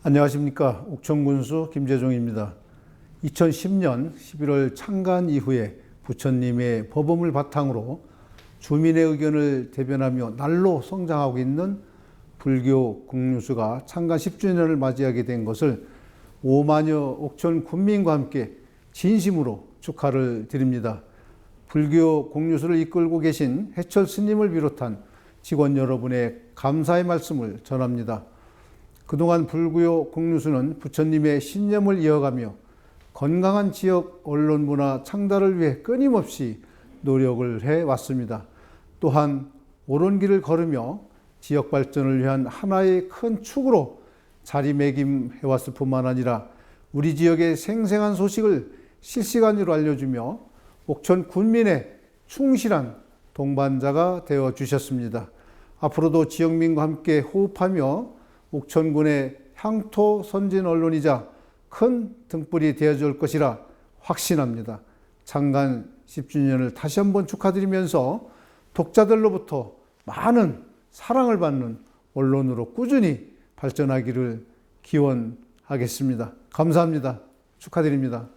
안녕하십니까. 옥천군수 김재종입니다. 2010년 11월 창간 이후에 부처님의 법음을 바탕으로 주민의 의견을 대변하며 날로 성장하고 있는 불교 국류수가 창간 10주년을 맞이하게 된 것을 5만여 옥천 군민과 함께 진심으로 축하를 드립니다. 불교 공유수를 이끌고 계신 해철 스님을 비롯한 직원 여러분의 감사의 말씀을 전합니다. 그동안 불구요 공유수는 부처님의 신념을 이어가며 건강한 지역 언론 문화 창달을 위해 끊임없이 노력을 해 왔습니다. 또한 옳은 길을 걸으며 지역 발전을 위한 하나의 큰 축으로 자리매김해 왔을 뿐만 아니라 우리 지역의 생생한 소식을 실시간으로 알려주며 옥천 군민의 충실한 동반자가 되어 주셨습니다. 앞으로도 지역민과 함께 호흡하며 옥천군의 향토 선진 언론이자 큰 등불이 되어줄 것이라 확신합니다. 창간 10주년을 다시 한번 축하드리면서 독자들로부터 많은 사랑을 받는 언론으로 꾸준히 발전하기를 기원하겠습니다. 감사합니다. 축하드립니다.